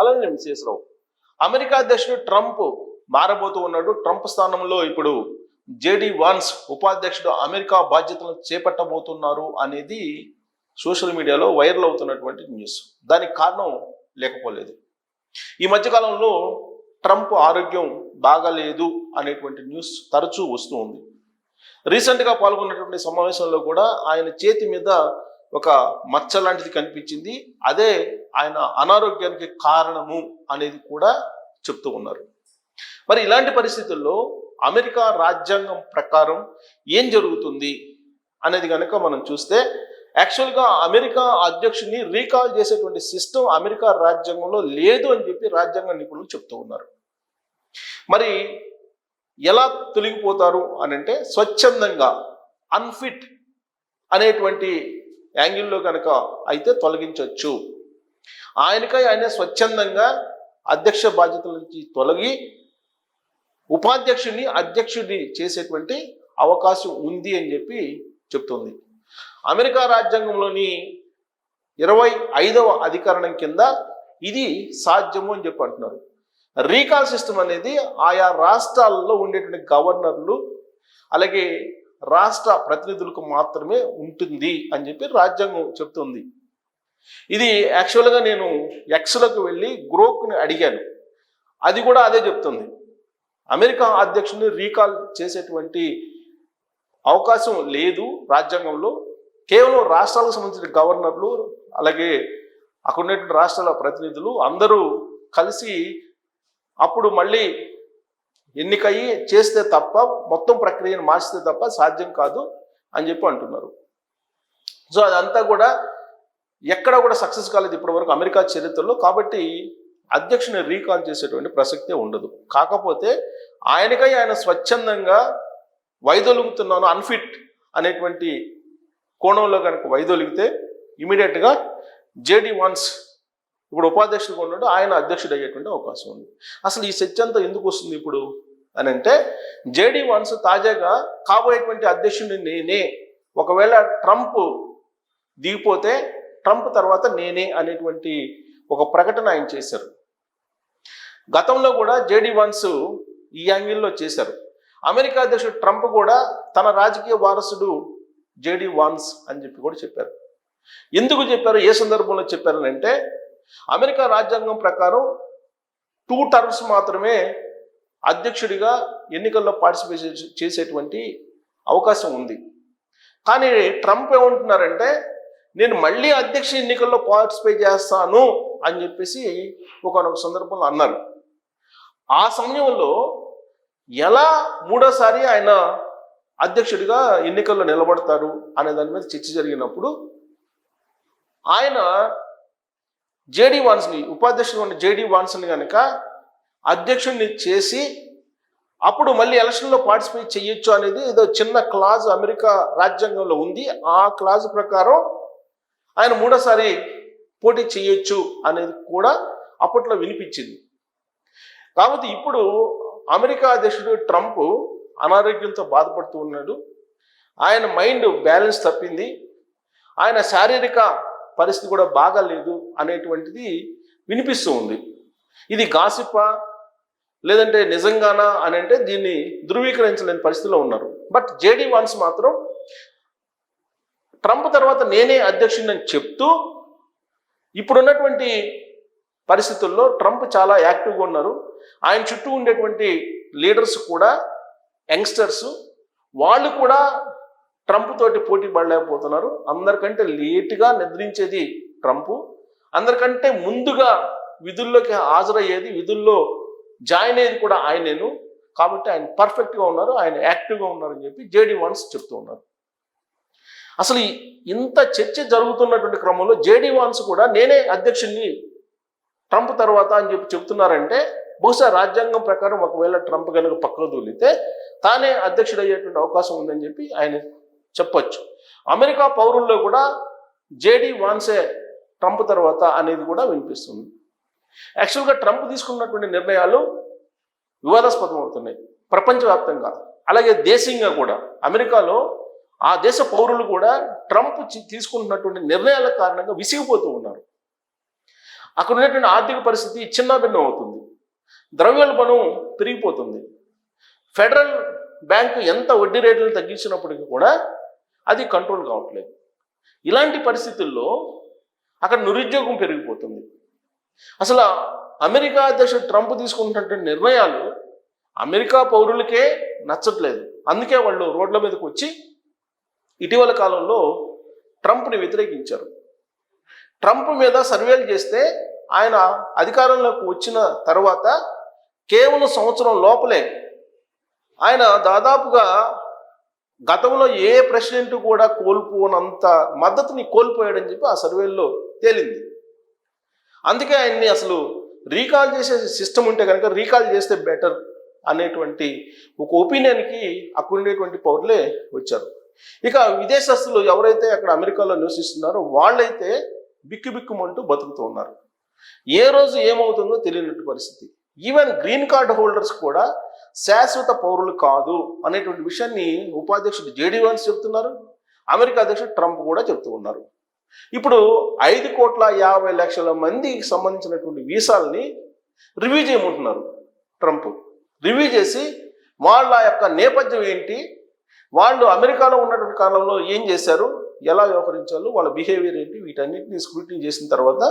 అలానే విశ్వేశ్వరరావు. అమెరికా అధ్యక్షుడు ట్రంప్ మారబోతూ ఉన్నాడు. ట్రంప్ స్థానంలో ఇప్పుడు జేడి వాన్స్ ఉపాధ్యక్షుడు అమెరికా బాధ్యతలను చేపట్టబోతున్నారు అనేది సోషల్ మీడియాలో వైరల్ అవుతున్నటువంటి న్యూస్. దానికి కారణం లేకపోలేదు. ఈ మధ్యకాలంలో ట్రంప్ ఆరోగ్యం బాగాలేదు అనేటువంటి న్యూస్ తరచూ వస్తూ ఉంది. రీసెంట్గా పాల్గొన్నటువంటి సమావేశంలో కూడా ఆయన చేతి మీద ఒక మచ్చ లాంటిది కనిపించింది. అదే ఆయన అనారోగ్యానికి కారణము అనేది కూడా చెప్తూ ఉన్నారు. మరి ఇలాంటి పరిస్థితుల్లో అమెరికా రాజ్యాంగం ప్రకారం ఏం జరుగుతుంది అనేది కనుక మనం చూస్తే యాక్చువల్గా అమెరికా అధ్యక్షుడిని రీకాల్ చేసేటువంటి సిస్టమ్ అమెరికా రాజ్యాంగంలో లేదు అని చెప్పి రాజ్యాంగ నిపుణులు చెప్తూ ఉన్నారు. మరి ఎలా తొలగిపోతారు అని అంటే స్వచ్ఛందంగా అన్ఫిట్ అనేటువంటి యాంగిల్లో కనుక అయితే తొలగించవచ్చు. ఆయనకై ఆయన స్వచ్ఛందంగా అధ్యక్ష బాధ్యతల నుంచి తొలగి ఉపాధ్యక్షుడిని అధ్యక్షుడిని చేసేటువంటి అవకాశం ఉంది అని చెప్పి చెప్తుంది. అమెరికా రాజ్యాంగంలోని ఇరవై ఐదవ అధికరణం కింద ఇది సాధ్యము అని చెప్పి అంటున్నారు. రీకాల్ సిస్టమ్ అనేది ఆయా రాష్ట్రాల్లో ఉండేటువంటి గవర్నర్లు అలాగే రాష్ట్ర ప్రతినిధులకు మాత్రమే ఉంటుంది అని చెప్పి రాజ్యాంగం చెప్తుంది. ఇది యాక్చువల్గా నేను ఎక్స్లకు వెళ్ళి గ్రోక్ని అడిగాను. అది కూడా అదే చెప్తుంది. అమెరికా అధ్యక్షుడిని రీకాల్ చేసేటువంటి అవకాశం లేదు రాజ్యాంగంలో. కేవలం రాష్ట్రాలకు సంబంధించిన గవర్నర్లు అలాగే అక్కడ ఉన్నటువంటి రాష్ట్రాల ప్రతినిధులు అందరూ కలిసి అప్పుడు మళ్ళీ ఎన్నికయ్యి చేస్తే తప్ప మొత్తం ప్రక్రియను మార్చితే తప్ప సాధ్యం కాదు అని చెప్పి అంటున్నారు. సో అదంతా కూడా ఎక్కడ కూడా సక్సెస్ కాలేదు ఇప్పటివరకు అమెరికా చరిత్రలో. కాబట్టి అధ్యక్షుని రీకాల్ చేసేటువంటి ప్రసక్తే ఉండదు. కాకపోతే ఆయనకై ఆయన స్వచ్ఛందంగా వైదొలుగుతున్నాను అన్ఫిట్ అనేటువంటి కోణంలో కనుక వైదొలిగితే ఇమీడియట్గా జేడీ వాన్స్ ఇప్పుడు ఉపాధ్యక్షుడిగా ఉన్నాడు ఆయన అధ్యక్షుడు అయ్యేటువంటి అవకాశం ఉంది. అసలు ఈ చర్చ అంతా ఎందుకు వస్తుంది ఇప్పుడు? అని అంటే జేడీ వన్స్ తాజాగా కాబోయేటువంటి అధ్యక్షుడిని నేనే ఒకవేళ ట్రంప్ దిగిపోతే ట్రంప్ తర్వాత నేనే అనేటువంటి ఒక ప్రకటన ఆయన చేశారు. గతంలో కూడా జేడీ వన్స్ ఈ యాంగిల్లో చేశారు. అమెరికా అధ్యక్షుడు ట్రంప్ కూడా తన రాజకీయ వారసుడు జేడీ వాన్స్ అని చెప్పి కూడా చెప్పారు. ఎందుకు చెప్పారు? ఏ సందర్భంలో చెప్పారని అంటే అమెరికా రాజ్యాంగం ప్రకారం టూ టర్మ్స్ మాత్రమే అధ్యక్షుడిగా ఎన్నికల్లో పార్టిసిపేట్ చేసే- చేసేటువంటి అవకాశం ఉంది. కానీ ట్రంప్ ఏమంటున్నారంటే నేను మళ్ళీ అధ్యక్ష ఎన్నికల్లో పార్టిసిపేట్ చేస్తాను అని చెప్పేసి ఒకనొక సందర్భంలో అన్నారు. ఆ సమయంలో ఎలా మూడోసారి ఆయన అధ్యక్షుడిగా ఎన్నికల్లో నిలబడతారు అనే దాని మీద చర్చ జరిగినప్పుడు ఆయన జేడీ వాన్స్ని ఉపాధ్యక్షుడు ఉన్న జేడీ వాన్స్ని కనుక అధ్యక్షుడిని చేసి అప్పుడు మళ్ళీ ఎలక్షన్లో పార్టిసిపేట్ చేయొచ్చు అనేది ఏదో చిన్న క్లాజ్ అమెరికా రాజ్యాంగంలో ఉంది. ఆ క్లాజ్ ప్రకారం ఆయన మూడోసారి పోటీ చేయొచ్చు అనేది కూడా అప్పట్లో వినిపించింది. కాబట్టి ఇప్పుడు అమెరికా అధ్యక్షుడు ట్రంప్ అనారోగ్యంతో బాధపడుతూ ఉన్నాడు. ఆయన మైండ్ బ్యాలెన్స్ తప్పింది. ఆయన శారీరక పరిస్థితి కూడా బాగాలేదు అనేటువంటిది వినిపిస్తూ ఉంది. ఇది గాసిపా లేదంటే నిజంగానా అని అంటే దీన్ని ధృవీకరించలేని పరిస్థితిలో ఉన్నారు. బట్ జేడీ వాన్స్ మాత్రం ట్రంప్ తర్వాత నేనే అధ్యక్షుడిని చెప్తూ ఇప్పుడున్నటువంటి పరిస్థితుల్లో ట్రంప్ చాలా యాక్టివ్గా ఉన్నారు. ఆయన చుట్టూ ఉండేటువంటి లీడర్స్ కూడా యంగ్స్టర్స్ వాళ్ళు కూడా ట్రంప్ తోటి పోటీ పడలేకపోతున్నారు. అందరికంటే లేటుగా నిద్రించేది ట్రంప్. అందరికంటే ముందుగా విధుల్లోకి హాజరయ్యేది విధుల్లో జాయిన్ అయ్యేది కూడా ఆయనేను. కాబట్టి ఆయన పర్ఫెక్ట్గా ఉన్నారు ఆయన యాక్టివ్గా ఉన్నారని చెప్పి జేడి వాన్స్ చెప్తూ ఉన్నారు. అసలు ఇంత చర్చ జరుగుతున్నటువంటి క్రమంలో జేడీ వాన్స్ కూడా నేనే అధ్యక్షుడిని ట్రంప్ తర్వాత అని చెప్పి చెప్తున్నారంటే బహుశా రాజ్యాంగం ప్రకారం ఒకవేళ ట్రంప్ కనుక పక్కకు దూలితే తానే అధ్యక్షుడు అయ్యేటువంటి అవకాశం ఉందని చెప్పి ఆయన చెప్పొచ్చు. అమెరికా పౌరుల్లో కూడా జేడీ వాన్సే ట్రంప్ తర్వాత అనేది కూడా వినిపిస్తుంది. యాక్చువల్గా ట్రంప్ తీసుకున్నటువంటి నిర్ణయాలు వివాదాస్పదం అవుతున్నాయి. ప్రపంచవ్యాప్తంగా. అలాగే దేశీయంగా కూడా. అమెరికాలో ఆ దేశ పౌరులు కూడా ట్రంప్ తీసుకుంటున్నటువంటి నిర్ణయాల కారణంగా విసిగిపోతూ ఉన్నారు. అక్కడ ఉన్నటువంటి ఆర్థిక పరిస్థితి చిన్నాభిన్నం అవుతుంది. ద్రవ్యోల్బణం పెరిగిపోతుంది. ఫెడరల్ బ్యాంకు ఎంత వడ్డీ రేట్లను తగ్గించినప్పటికీ కూడా అది కంట్రోల్ కావట్లేదు ఇలాంటి పరిస్థితుల్లో అక్కడ నిరుద్యోగం పెరిగిపోతుంది. అసలు అమెరికా అధ్యక్షుడు ట్రంప్ తీసుకుంటున్నటువంటి నిర్ణయాలు అమెరికా పౌరులకే నచ్చట్లేదు. అందుకే వాళ్ళు రోడ్ల మీదకి వచ్చి ఇటీవల కాలంలో ట్రంప్ని వ్యతిరేకించారు. ట్రంప్ మీద సర్వేలు చేస్తే ఆయన అధికారంలోకి వచ్చిన తర్వాత కేవలం సంవత్సరం లోపలే ఆయన దాదాపుగా గతంలో ఏ ప్రెసిడెంట్ కూడా కోల్పోనంత మద్దతుని కోల్పోయాడని చెప్పి ఆ సర్వేల్లో తేలింది. అందుకే ఆయన్ని అసలు రీకాల్ చేసే సిస్టమ్ ఉంటే కనుక రీకాల్ చేస్తే బెటర్ అనేటువంటి ఒక ఒపీనియన్కి అక్కడ ఉండేటువంటి పౌరులే వచ్చారు. ఇక విదేశస్తులు ఎవరైతే అక్కడ అమెరికాలో నివసిస్తున్నారో వాళ్ళైతే బిక్కుబిక్కుమంటూ బతుకుతూ ఉన్నారు. ఏ రోజు ఏమవుతుందో తెలియనట్టు పరిస్థితి. ఈవెన్ గ్రీన్ కార్డ్ హోల్డర్స్ కూడా శాశ్వత పౌరులు కాదు అనేటువంటి విషయాన్ని ఉపాధ్యక్షుడు జేడీ వాన్స్ చెప్తున్నారు. అమెరికా అధ్యక్షుడు ట్రంప్ కూడా చెప్తూ ఉన్నారు. ఇప్పుడు ఐదు కోట్ల యాభై లక్షల మందికి సంబంధించినటువంటి వీసాలని రివ్యూ చేయమంటున్నారు ట్రంప్. రివ్యూ చేసి వాళ్ళ యొక్క నేపథ్యం ఏంటి? వాళ్ళు అమెరికాలో ఉన్నటువంటి కాలంలో ఏం చేశారు? ఎలా వ్యవహరించాలో వాళ్ళ బిహేవియర్ ఏంటి? వీటన్నిటిని స్క్రూటినీ చేసిన తర్వాత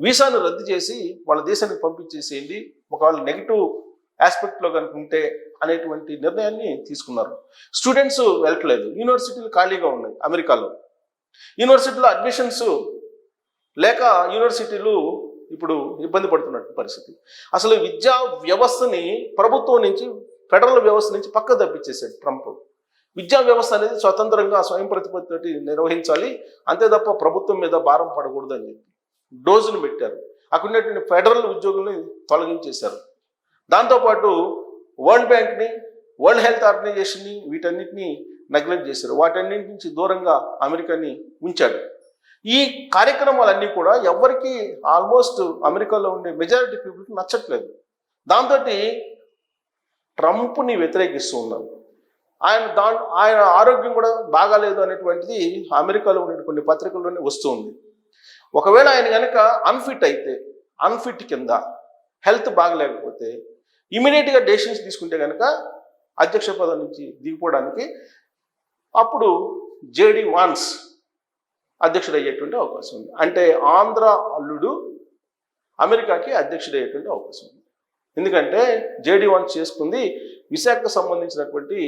వీసాను రద్దు చేసి వాళ్ళ దేశానికి పంపించేసేయండి. ఒకవేళ నెగిటివ్ ఆస్పెక్ట్లో కనుక ఉంటే అనేటువంటి నిర్ణయాన్ని తీసుకున్నారు. స్టూడెంట్స్ వెళ్ళట్లేదు. యూనివర్సిటీలు ఖాళీగా ఉన్నాయి అమెరికాలో. యూనివర్సిటీలో అడ్మిషన్స్ లేక యూనివర్సిటీలు ఇప్పుడు ఇబ్బంది పడుతున్నట్టు పరిస్థితి. అసలు విద్యా వ్యవస్థని ప్రభుత్వం నుంచి ఫెడరల్ వ్యవస్థ నుంచి పక్క తప్పించేశాడు ట్రంప్. విద్యా వ్యవస్థ అనేది స్వతంత్రంగా స్వయం ప్రతిపత్తి నిర్వహించాలి. అంతే తప్ప ప్రభుత్వం మీద భారం పడకూడదు అని చెప్పి డోజును పెట్టారు. అక్కడ ఉన్నటువంటి ఫెడరల్ ఉద్యోగుల్ని తొలగించేశారు. దాంతోపాటు వరల్డ్ బ్యాంక్ని వరల్డ్ హెల్త్ ఆర్గనైజేషన్ని వీటన్నిటిని నెగ్లెక్ట్ చేశారు. వాటన్నిటి నుంచి దూరంగా అమెరికాని ఉంచాడు. ఈ కార్యక్రమాలన్నీ కూడా ఎవరికి ఆల్మోస్ట్ అమెరికాలో ఉండే మెజారిటీ పీపుల్కి నచ్చట్లేదు. దాంతో ట్రంప్ని వ్యతిరేకిస్తూ ఉన్నారు ఆయన దా ఆయన ఆరోగ్యం కూడా బాగాలేదు అనేటువంటిది అమెరికాలో ఉండే కొన్ని పత్రికల్లోనే వస్తూ ఉంది. ఒకవేళ ఆయన కనుక అన్ఫిట్ అయితే అన్ఫిట్ కింద హెల్త్ బాగలేకపోతే ఇమీడియట్గా డెసిషన్స్ తీసుకుంటే కనుక అధ్యక్ష పదం నుంచి దిగిపోవడానికి అప్పుడు జేడి వాన్స్ అధ్యక్షుడు అయ్యేటువంటి అవకాశం ఉంది. అంటే ఆంధ్ర అల్లుడు అమెరికాకి అధ్యక్షుడు అయ్యేటువంటి అవకాశం ఉంది. ఎందుకంటే జేడి వాన్స్ చేసుకుంది విశాఖకు సంబంధించినటువంటి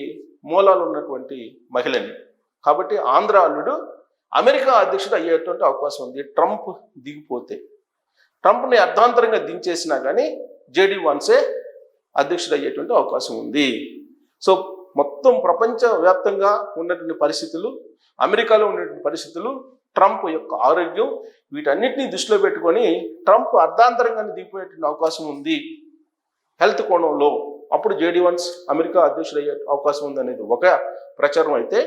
మూలాలు ఉన్నటువంటి మహిళని. కాబట్టి ఆంధ్ర అల్లుడు అమెరికా అధ్యక్షుడు అయ్యేటువంటి అవకాశం ఉంది. ట్రంప్ దిగిపోతే. ట్రంప్ని అర్ధాంతరంగా దించేసినా కానీ జేడి వాన్సే అధ్యక్షుడు అయ్యేటువంటి అవకాశం ఉంది. సో మొత్తం ప్రపంచవ్యాప్తంగా ఉన్నటువంటి పరిస్థితులు అమెరికాలో ఉన్నటువంటి పరిస్థితులు ట్రంప్ యొక్క ఆరోగ్యం వీటన్నిటిని దృష్టిలో పెట్టుకొని ట్రంప్ అర్ధాంతరంగానే దిగిపోయేటువంటి అవకాశం ఉంది. హెల్త్ కోణంలో అప్పుడు జేడీ వన్స్ అమెరికా అధ్యక్షుడు అయ్యే అవకాశం ఉంది అనేది ఒక ప్రచారం అయితే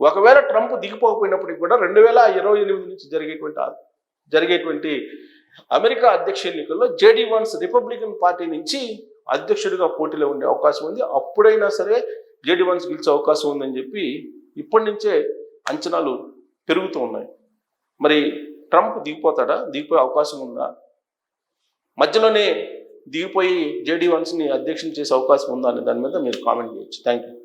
ఒకవేళ ట్రంప్ దిగిపోకపోయినప్పటికీ కూడా రెండు వేల ఇరవై ఎనిమిది నుంచి జరిగేటువంటి జరిగేటువంటి అమెరికా అధ్యక్ష ఎన్నికల్లో జేడీ వన్స్ రిపబ్లికన్ పార్టీ నుంచి అధ్యక్షుడిగా పోటీలో ఉండే అవకాశం ఉంది. అప్పుడైనా సరే జేడీ వన్స్ గెలిచే అవకాశం ఉందని చెప్పి ఇప్పటి నుంచే అంచనాలు పెరుగుతూ ఉన్నాయి. మరి ట్రంప్ దిగిపోతాడా? దిగిపోయే అవకాశం ఉందా? మధ్యలోనే దిగిపోయి జేడీ వన్స్ని అధ్యక్షం చేసే అవకాశం ఉందా అనే దాని మీద మీరు కామెంట్ చేయొచ్చు. Thank you